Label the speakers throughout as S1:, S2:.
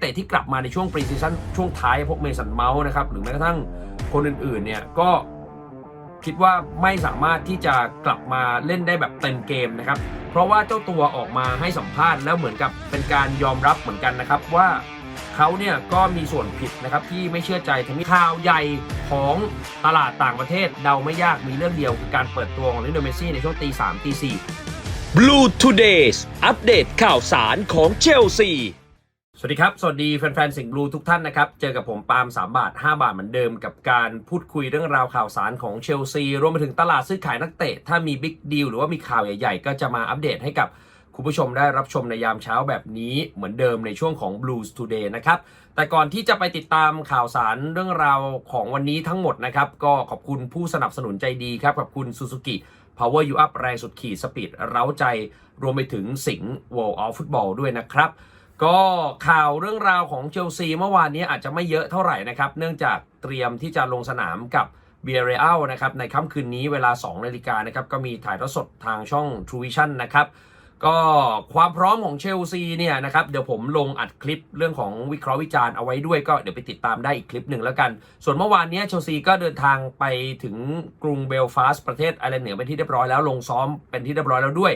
S1: เตะที่กลับมาในช่วงปรีซีซั่นช่วงท้ายพวกเมสันเมาส์นะครับหรือแม้กระทั่งคนอื่นๆเนี่ยก็คิดว่าไม่สามารถที่จะกลับมาเล่นได้แบบเต็มเกมนะครับ เพราะว่าเจ้าตัวออกมาให้สัมภาษณ์แล้วเหมือนกับเป็นการยอมรับเหมือนกันนะครับว่าเขาเนี่ยก็มีส่วนผิดนะครับที่ไม่เชื่อใจทั้งข่าวใหญ่ของตลาดต่างประเทศเดาไม่ยากมีเรื่องเดียวคือการเปิดตัวของลิโนเมซี่ในช่วงตีสามตีสี่
S2: Blue Todays อัปเดตข่าวสารของเชลซี
S1: สวัสดีครับ สวัสดีแฟนๆ สิงห์บลูทุกท่านนะครับ เจอกับผมปาล์ม3 บาท 5 บาทเหมือนเดิมกับการพูดคุยเรื่องราวข่าวสารของเชลซี รวมไปถึงตลาดซื้อขายนักเตะ ถ้ามีบิ๊กดีลหรือว่ามีข่าวใหญ่ๆ ก็จะมาอัปเดตให้กับคุณผู้ชมได้รับชมในยามเช้าแบบนี้เหมือนเดิมในช่วงของ Blues Today นะครับ แต่ก่อนที่จะไปติดตามข่าวสารเรื่องราวของวันนี้ทั้งหมดนะครับ ก็ขอบคุณผู้สนับสนุนใจดีครับขอบคุณ Suzuki Power You Up แรงสุดขีดสปีดเร้าใจ รวมไปถึงสิงห์ World of Football ด้วยนะครับ ก็ข่าวเรื่องราวของเชลซีเมื่อวานนี้อาจจะไม่เยอะเท่าไหร่นะครับ เนื่องจากเตรียมที่จะลงสนามกับเบียร์เรอัลนะครับในค่ำคืนนี้เวลา 2 นาฬิกานะครับก็มีถ่ายทอดสดทางช่อง True Vision นะครับก็ความพร้อมของเชลซีเนี่ยนะครับเดี๋ยวผมลงอัดคลิปเรื่องของวิเคราะห์วิจารณ์เอาไว้ด้วยก็เดี๋ยวไปติดตามได้อีกคลิปหนึ่งแล้วกัน ส่วนเมื่อวานนี้เชลซีก็เดินทางไปถึงกรุงเบลฟาสต์ประเทศไอร์แลนด์เหนือเป็นที่เรียบร้อยแล้วลงซ้อมเป็นที่เรียบร้อยแล้วด้วย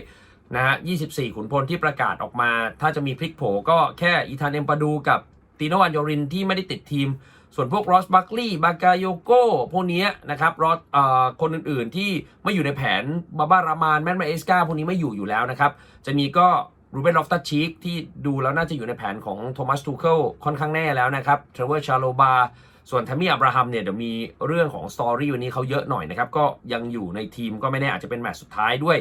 S1: นะฮะ 24 ขุนพลที่ประกาศออกมา ถ้าจะมีพลิกโผก็แค่อีธานเอมปาดูกับตีโนอันโยรินที่ไม่ได้ติดทีม ส่วนพวกรอสบัคลีย์บากาโยโก้พวกนี้นะครับรอสเอ่อคนอื่นๆ ที่ไม่อยู่ในแผนบาบารามานแมนมาเอสกาพวกนี้ไม่อยู่อยู่แล้วนะครับ จะมีก็รูเบนลอฟตัชชีกที่ดูแล้วน่าจะอยู่ในแผนของโทมัสทูเคิลค่อนข้างแน่แล้วนะครับเทรเวอร์ชาโลบาส่วนทามี่อับราฮัมเนี่ยเดี๋ยวมีเรื่องของสตอรี่วันนี้เขาเยอะหน่อยนะครับ ก็ยังอยู่ในทีมก็ไม่แน่อาจจะเป็นแมตช์สุดท้ายด้วย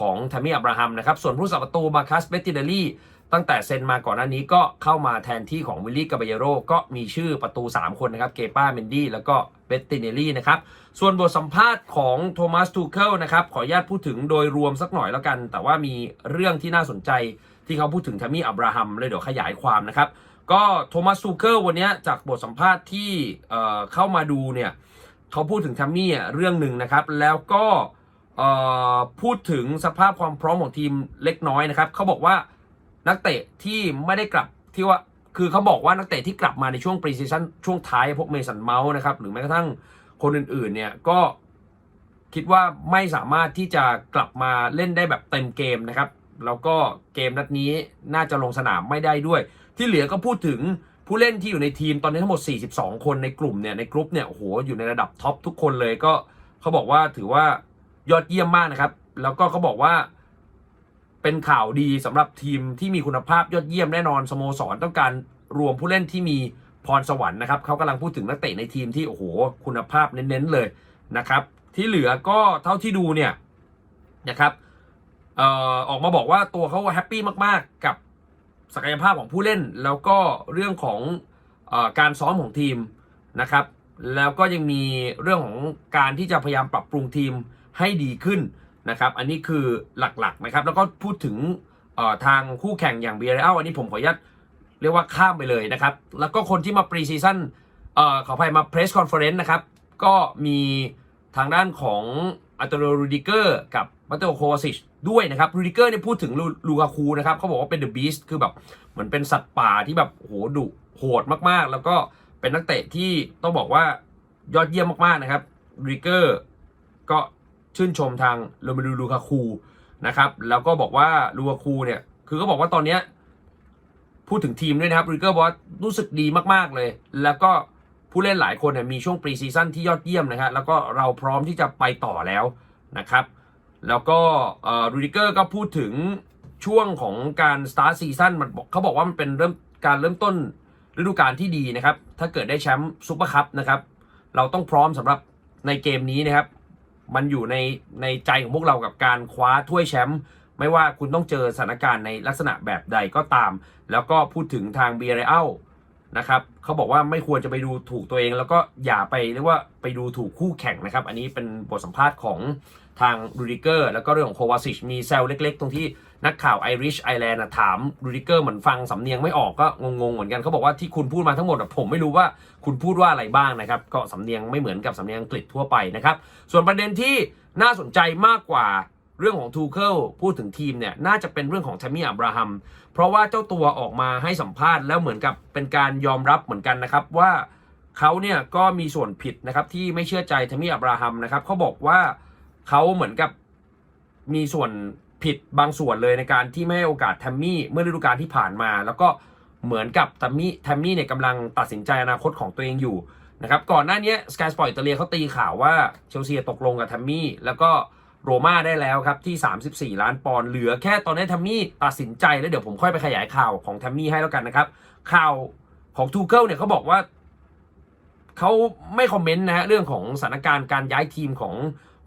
S1: ของทามี่อับราฮัมนะครับ ส่วนผู้สับประตูมาคัสเบติเดลี่ตั้งแต่เซ็นมาก่อนหน้านี้ก็เข้ามาแทนที่ของวิลลี่กาเบเยโรก็มีชื่อประตู 3 คนนะครับ เกป้าเมนดี้แล้วก็เบตติเนลี่นะครับ ส่วนบทสัมภาษณ์ของโทมัสทูเคิลนะครับ ขออนุญาตพูดถึงโดยรวมสักหน่อยแล้วกัน แต่ว่ามีเรื่องที่น่าสนใจที่เขาพูดถึงทามี่อับราฮัมเลยเดี๋ยวขยายความนะครับ ก็โทมัสซูเคิลวันนี้จากบทสัมภาษณ์ที่เเข้ามาดูเนี่ยเขาพูดถึงทัมมี่อะเรื่องหนึ่งนะครับแล้วก็เพูดถึงสภาพความพร้อมของทีมเล็กน้อยนะครับเขาบอกว่านักเตะที่ไม่ได้กลับที่ว่าคือเขาบอกว่านักเตะที่กลับมาในช่วงปรีซีซั่นช่วงท้ายพวกเมสันเมาส์นะครับหรือแม้กระทั่งคนอื่นๆเนี่ยก็คิดว่าไม่สามารถที่จะกลับมาเล่นได้แบบเต็มเกมนะครับ แล้วก็เกมนัดนี้น่าจะลงสนามไม่ได้ด้วย ที่เหลือก็พูดถึงผู้เล่นที่อยู่ในทีมตอนนี้ทั้งหมด 42 คนในกลุ่มเนี่ยในกรุ๊ปเนี่ยโอ้โหอยู่ในระดับท็อปทุกคนเลยก็เขาบอกว่าถือว่า ยอดเยี่ยมมากนะครับ แล้วก็เขาบอกว่า เป็นข่าวดีสำหรับทีมที่มีคุณภาพยอดเยี่ยมแน่นอนสโมสรต้องการรวมผู้เล่นที่มีพรสวรรค์นะครับเขากำลังพูดถึงนักเตะในทีมที่โอ้โหคุณภาพเน้นๆเลยนะครับ ที่เหลือก็เท่าที่ดูเนี่ยนะครับเอ่อออกมาบอกว่าตัวเขาแฮปปี้มากๆ กับศักยภาพของผู้เล่น แล้วก็เรื่องของออการซ้อมของทีมนะครับ แล้วก็ยังมีเรื่องของการที่จะพยายามปรับปรุงทีม ให้ดีขึ้นนะครับ อันนี้คือหลักๆนะครับ แล้วก็พูดถึงทางคู่แข่งอย่างเบียร์เอลอันนี้ผมขออนุญาตเรียกว่าข้ามไปเลยนะครับ แล้วก็คนที่มาปรีซีซั่นเอ่อขออภัยมาเพรสคอนเฟอเรนซ์นะครับ ก็มีทางด้านของอัตโตรูดิเกอร์กับมาเตโอโควาซิชด้วยนะครับรูดิเกอร์เนี่ยพูดถึงลูลูกาคูนะครับเขาบอกว่าเป็นเดอะบีสคือแบบเหมือนเป็นสัตว์ป่าที่แบบโหดุโหดมากๆ แล้วก็เป็นนักเตะที่ต้องบอกว่ายอดเยี่ยมมากๆนะครับรูดิเกอร์ก็ ชื่นชมทางโรเมลูลูคาคูนะครับแล้วก็บอกว่าลูกาคูเนี่ยคือก็บอกว่าตอนเนี้ยพูดถึงทีมด้วยนะครับริเกอร์บอกว่ารู้สึกดีมากๆเลย แล้วก็ผู้เล่นหลายคนเนี่ยมีช่วงปรีซีซั่นที่ยอดเยี่ยมนะครับแล้วก็เราพร้อมที่จะไปต่อแล้วนะครับ แล้วก็รูดิเกอร์ก็พูดถึงช่วงของการสตาร์ทซีซั่นมันเขาบอกว่ามันเป็นเริ่มการเริ่มต้นฤดูกาลที่ดีนะครับ ถ้าเกิดได้แชมป์ซูเปอร์คัพนะครับ เราต้องพร้อมสำหรับในเกมนี้นะครับ มันอยู่ในในใจของพวกเรากับการคว้าถ้วยแชมป์ไม่ว่าคุณต้องเจอสถานการณ์ในลักษณะแบบใดก็ตาม แล้วก็พูดถึงทางเบียร์เรอัลนะครับเขาบอกว่าไม่ควรจะไปดูถูกตัวเอง แล้วก็อย่าไปเรียกว่าไปดูถูกคู่แข่งนะครับ อันนี้เป็นบทสัมภาษณ์ของ ทางรูดิเกอร์แล้วก็เรื่องของโควาซิชมีแซลเล็ก ๆ ตรงที่นักข่าวไอริชไอแลนด์ถามรูดิเกอร์เหมือนฟังสำเนียงไม่ออกก็งงๆเหมือนกันเขาบอกว่าที่คุณพูดมาทั้งหมดผมไม่รู้ว่าคุณพูดว่าอะไรบ้างนะครับ ก็สำเนียงไม่เหมือนกับสำเนียงอังกฤษทั่วไปนะครับ ส่วนประเด็นที่น่าสนใจมากกว่าเรื่องของทูเคิลพูดถึงทีมเนี่ยน่าจะเป็นเรื่องของแทมมี่อับราฮัม เพราะว่าเจ้าตัวออกมาให้สัมภาษณ์แล้วเหมือนกับเป็นการยอมรับเหมือนกันนะครับว่าเขาเนี่ยก็มีส่วนผิดนะครับที่ไม่เชื่อใจแทมมี่อับราฮัมนะครับเขาบอกว่า เขาเหมือนกับมีส่วนผิดบางส่วนเลยในการที่ไม่ให้โอกาสแทมมี่เมื่อฤดูกาลที่ผ่านมา แล้วก็เหมือนกับแทมมี่แทมมี่เนี่ยกำลังตัดสินใจอนาคตของตัวเองอยู่นะครับก่อนหน้านี้สกายสปอร์ตอิตาเลียเขาตีข่าวว่าเชลซีตกลงกับแทมมี่แล้วก็โรม่าได้แล้วครับที่ 34 ล้านปอนด์เหลือแค่ตอนนี้แทมมี่ตัดสินใจแล้วเดี๋ยวผมค่อยไปขยายข่าวของแทมมี่ให้แล้วกันนะครับ ข่าวของทูเกิลเนี่ยเขาบอกว่าเขาไม่คอมเมนต์นะฮะเรื่องของสถานการณ์การย้ายทีมของ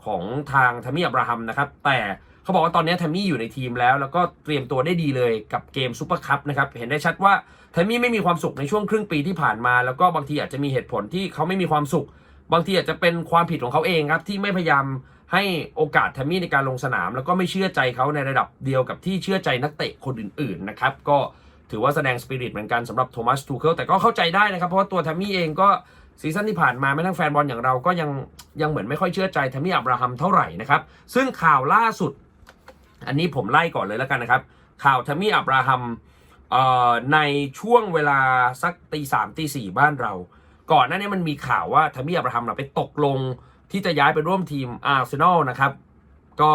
S1: ของทางแทมมี่อับราฮัมนะครับ แต่เขาบอกว่าตอนนี้แทมมี่อยู่ในทีมแล้ว แล้วก็เตรียมตัวได้ดีเลยกับเกมซูเปอร์คัพนะครับ เห็นได้ชัดว่าแทมมี่ไม่มีความสุขในช่วงครึ่งปีที่ผ่านมา แล้วก็บางทีอาจจะมีเหตุผลที่เขาไม่มีความสุข บางทีอาจจะเป็นความผิดของเขาเองครับที่ไม่พยายามให้โอกาสแทมมี่ในการลงสนาม แล้วก็ไม่เชื่อใจเขาในระดับเดียวกับที่เชื่อใจนักเตะคนอื่นๆนะครับก็ถือว่าแสดงสปิริตเหมือนกันสำหรับโทมัสทูเคิลแต่ก็เข้าใจได้นะครับ เพราะว่าตัวแทมมี่เองก็ ซีซั่นที่ผ่านมาแม้ทั้งแฟนบอลอย่างเราก็ยังยังเหมือนไม่ค่อยเชื่อใจแทมมี่อับราฮัมเท่าไหร่นะครับซึ่งข่าวล่าสุด อันนี้ผมไล่ก่อนเลยแล้วกันนะครับ ข่าวแทมมี่อับราฮัมเอ่อในช่วงเวลาสักตีสามตีสี่บ้านเรา ก่อนหน้านี้มันมีข่าวว่าแทมมี่อับราฮัมน่ะไปตกลงที่จะย้ายไปร่วมทีมอาร์เซนอลนะครับก็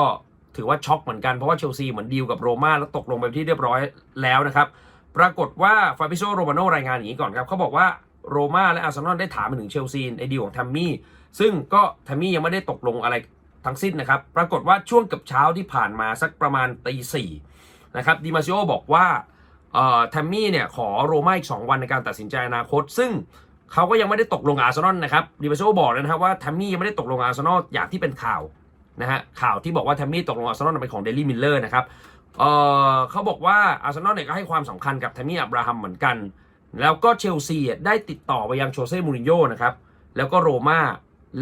S1: ถือว่าช็อกเหมือนกันเพราะว่าเชลซีเหมือนดีลกับโรม่าแล้วตกลงไปที่เรียบร้อยแล้วนะครับ ปรากฏว่าฟาบิโซโรมาโนรายงานอย่างนี้ก่อนครับเขาบอกว่า โรม่าและอาร์เซนอลได้ถามไปถึงเชลซีในดีลของแทมมี่ซึ่งก็แทมมี่ยังไม่ได้ตกลงอะไรทั้งสิ้นนะครับ ปรากฏว่าช่วงกับเช้าที่ผ่านมาสักประมาณตีสี่นะครับดิมาซิโอบอกว่าเอ่อแทมมี่เนี่ยขอโรม่าอีก 2 วันในการตัดสินใจอนาคต ซึ่งเขาก็ยังไม่ได้ตกลงอาร์เซนอลนะครับดิมาซิโอบอกเลยนะครับว่าแทมมี่ยังไม่ได้ตกลงอาร์เซนอลอย่างที่เป็นข่าวนะฮะข่าวที่บอกว่าแทมมี่ตกลงอาร์เซนอลเป็นของเดลี่มิลเลอร์นะครับเอ่อเขาบอกว่าอาร์เซนอลเนี่ยก็ให้ความสำคัญกับแทมมี่อับราฮัมเหมือนกัน แล้วก็เชลซีได้ติดต่อไปยังโชเซ่มูรินโญ่นะครับ แล้วก็โรม่า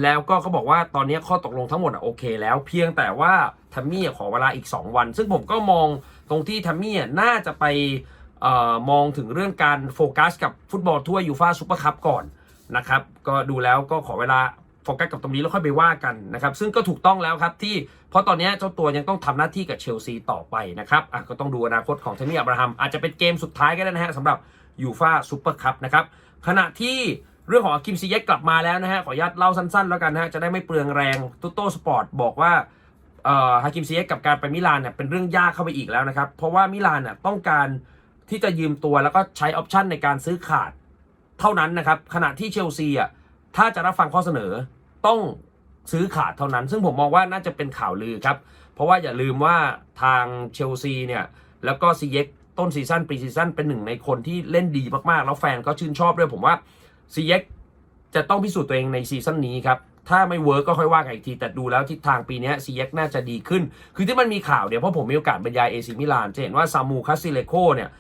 S1: แล้วก็เขาบอกว่าตอนนี้ข้อตกลงทั้งหมดอะโอเคแล้ว เพียงแต่ว่าแทมมี่ขอเวลาอีก 2 วัน ซึ่งผมก็มองตรงที่แทมมี่น่าจะไปออมองถึงเรื่องการโฟกัสกับฟุตบอลทั่วยูฟาซูเปอร์คัพก่อนนะครับ ก็ดูแล้วก็ขอเวลาโฟกัสกับตรงนี้แล้วค่อยไปว่ากันนะครับ ซึ่งก็ถูกต้องแล้วครับที่เพราะตอนนี้เจ้าตัวยังต้องทำหน้าที่กับเชลซีต่อไปนะครับก็ต้องดูอนาคตของเทมี่อับราฮัมอาจจะเป็นเกมสุดท้ายก็ได้นะฮะสำหรับ ยูฟาซูเปอร์คัพนะครับขณะที่เรื่องของอากิมซีเยกกลับมาแล้วนะฮะขออนุญาตเล่าสั้นๆ แล้วกันนะฮะจะได้ไม่เปลืองแรงตุโต้สปอร์ตบอกว่าฮากิมซีเยกกับการไปมิลานเนี่ยเป็นเรื่องยากเข้าไปอีกแล้วนะครับ เพราะว่ามิลานเนี่ยต้องการที่จะยืมตัวแล้วก็ใช้ออปชันในการซื้อขาดเท่านั้นนะครับ ขณะที่เชลซีอะถ้าจะรับฟังข้อเสนอต้องซื้อขาดเท่านั้น ซึ่งผมมองว่าน่าจะเป็นข่าวลือครับ เพราะว่าอย่าลืมว่าทางเชลซีเนี่ยแล้วก็ซีเย็ก ต้นซีซั่นปีซีซั่นเป็นหนึ่งในคนที่เล่นดีมากๆ แล้วแฟนก็ชื่นชอบด้วยผมว่าซีเย็กจะต้องพิสูจน์ตัวเองในซีซั่นนี้ครับ ถ้าไม่เวิร์กก็ค่อยว่ากันอีกที แต่ดูแล้วทิศทางปีนี้ซีเย็กน่าจะดีขึ้น คือที่มันมีข่าวเนี่ยเพราะผมมีโอกาสบรรยายเอซีมิลานจะเห็นว่าซามูคาซิเลโคเนี่ย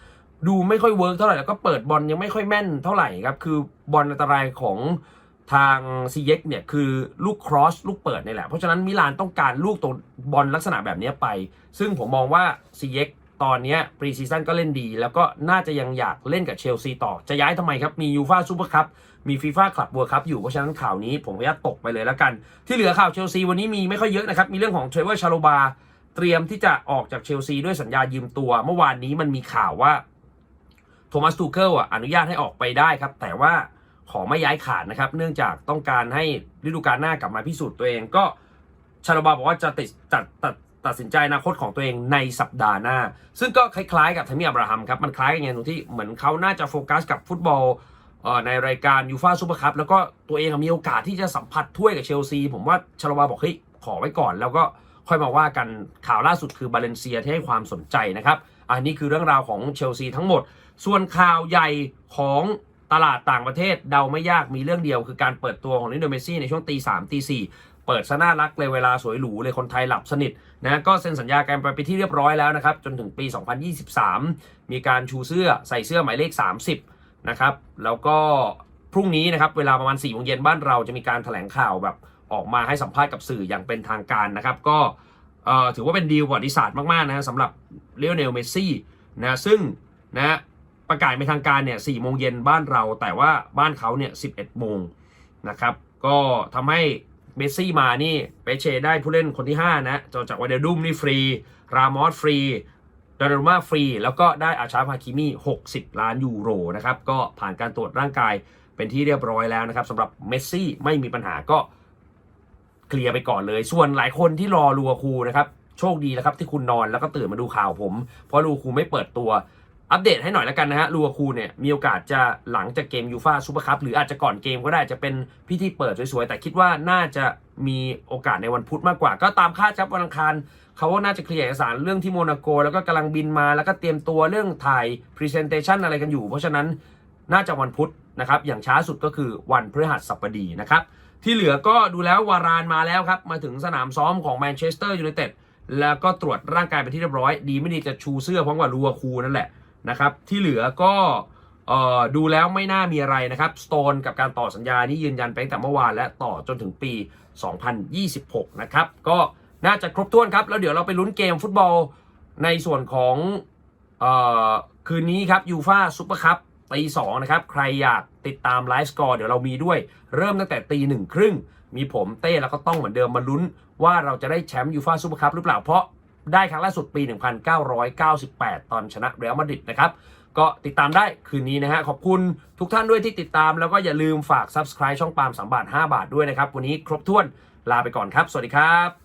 S1: ดูไม่ค่อยเวิร์กเท่าไหร่แล้วก็เปิดบอลยังไม่ค่อยแม่นเท่าไหร่ครับ คือบอลอันตรายของทางซีเย็กเนี่ยคือลูกครอสลูกเปิดนี่แหละ เพราะฉะนั้นมิลานต้องการลูกตัวบอลลักษณะแบบนี้ไป ซึ่งผมมองว่าซีเย็ก ตอนนี้ปรีซีซั่นก็เล่นดี แล้วก็น่าจะยังอยากเล่นกับเชลซีต่อ จะย้ายทำไมครับ มียูฟ่าซูเปอร์คัพมีฟีฟ่าคลับเวิร์คัพอยู่ เพราะฉะนั้นข่าวนี้ผมขออนุญาตตกไปเลยแล้วกัน ที่เหลือข่าวเชลซีวันนี้มีไม่ค่อยเยอะนะครับ มีเรื่องของเทรเวอร์ชาโลบาเตรียมที่จะออกจากเชลซีด้วยสัญญายืมตัว เมื่อวานนี้มันมีข่าวว่าโทมัสทูเคิลอะอนุญาตให้ออกไปได้ครับ แต่ว่าขอไม่ย้ายขาดนะครับ เนื่องจากต้องการให้ฤดูกาลหน้ากลับมาพิสูจน์ตัวเองก็ชาลบาบอกว่าจะติดตัดตัด ตัดสินใจอนาคตของตัวเองในสัปดาห์หน้า ซึ่งก็คล้ายๆกับทามีอับราฮัมครับ มันคล้ายกันอย่างตรงที่เหมือนเขาน่าจะโฟกัสกับฟุตบอลในรายการยูฟาซูเปอร์คัพแล้วก็ตัวเองมีโอกาสที่จะสัมผัสถ้วยกับเชลซี ผมว่าชลบาบอกเฮ้ยขอไว้ก่อน แล้วก็ค่อยมาว่ากันข่าวล่าสุดคือบาเลนเซียที่ให้ความสนใจนะครับ อันนี้คือเรื่องราวของเชลซีทั้งหมด ส่วนข่าวใหญ่ของตลาดต่างประเทศเดาไม่ยากมีเรื่องเดียว คือการเปิดตัวของลิโนเมซี่ในช่วงตีสามตีสี่ เปิดซะน่ารักเลยเวลาสวยหรูเลยคนไทยหลับสนิทนะก็เซ็นสัญญากันไปเป็นที่เรียบร้อยแล้วนะครับ จนถึงปี 2023 มีการชูเสื้อใส่เสื้อหมายเลข 30 นะครับ แล้วก็พรุ่งนี้นะครับ เวลาประมาณ4โมงเย็นบ้านเราจะมีการแถลงข่าวแบบออกมาให้สัมภาษณ์กับสื่ออย่างเป็นทางการนะครับ ก็ถือว่าเป็นดีลประวัติศาสตร์มาก ๆ นะฮะสำหรับเลโอเนลเมสซี่นะซึ่งนะประกาศเป็นทางการเนี่ย4โมงเย็นบ้านเรา แต่ว่าบ้านเขาเนี่ย11โมงนะครับ ก็ทำให้ เมสซี่มานี่เปเชได้ผู้เล่นคนที่ 5 นะจอจากวาเดดุมนี่ฟรี รามอสฟรีดารุมาฟรี แล้วก็ได้อาชาฟาคิมี่ 60 ล้านยูโรนะครับก็ผ่านการตรวจร่างกายเป็นที่เรียบร้อยแล้วนะครับสำหรับเมสซี่ไม่มีปัญหาก็เคลียร์ไปก่อนเลย ส่วนหลายคนที่รอลูอาคูนะครับโชคดีแล้วครับที่คุณนอนแล้วก็ตื่นมาดูข่าวผม เพราะลูอาคูไม่เปิดตัว อัปเดตให้หน่อยแล้วกันนะฮะลูอาคูเนี่ยมีโอกาสจะหลังจากเกมยูฟาซูเปอร์คัพหรืออาจจะก่อนเกมก็ได้จะเป็นพิธีเปิดสวยๆ แต่คิดว่าน่าจะมีโอกาสในวันพุธมากกว่า ก็ตามคาดครับวันอังคารเขาว่าน่าจะเคลียร์เอกสารเรื่องที่โมนาโก แล้วก็กำลังบินมาแล้วก็เตรียมตัวเรื่องถ่ายพรีเซนเตชันอะไรกันอยู่ เพราะฉะนั้นน่าจะวันพุธนะครับอย่างช้าสุดก็คือวันพฤหัสบดีนะครับที่เหลือก็ดูแล้ววารานมาแล้วครับมาถึงสนามซ้อมของแมนเชสเตอร์ยูไนเต็ดแล้วก็ตรวจร่างกายเป็นที่เรียบร้อย ดีไม่ดีจะชูเสื้อพร้อมกับลูอาคูนั่นแหละ นะครับ ที่เหลือก็ดูแล้วไม่น่ามีอะไรนะครับสโตนกับการต่อสัญญานี่ยืนยันไปตั้งแต่เมื่อวานและต่อจนถึงปี 2026 นะครับ ก็น่าจะครบถ้วนครับ แล้วเดี๋ยวเราไปลุ้นเกมฟุตบอลในส่วนของออคืนนี้ครับยูฟาซูเปอร์คัพตีสองนะครับ ใครอยากติดตามไลฟ์สกอร์เดี๋ยวเรามีด้วย เริ่มตั้งแต่ตีหนึ่งครึ่งมีผมเต้แล้วก็ต้องเหมือนเดิมมาลุ้นว่าเราจะได้แชมป์ยูฟาซูเปอร์คัพหรือเปล่าเพราะ ได้ครั้งล่าสุดปี 1998 ตอนชนะเรอัลมาดริดนะครับ ก็ติดตามได้คืนนี้นะฮะ ขอบคุณทุกท่านด้วยที่ติดตาม แล้วก็อย่าลืมฝาก Subscribe ช่องปาล์ม3บาท 5 บาทด้วยนะครับ วันนี้ครบถ้วนลาไปก่อนครับ สวัสดีครับ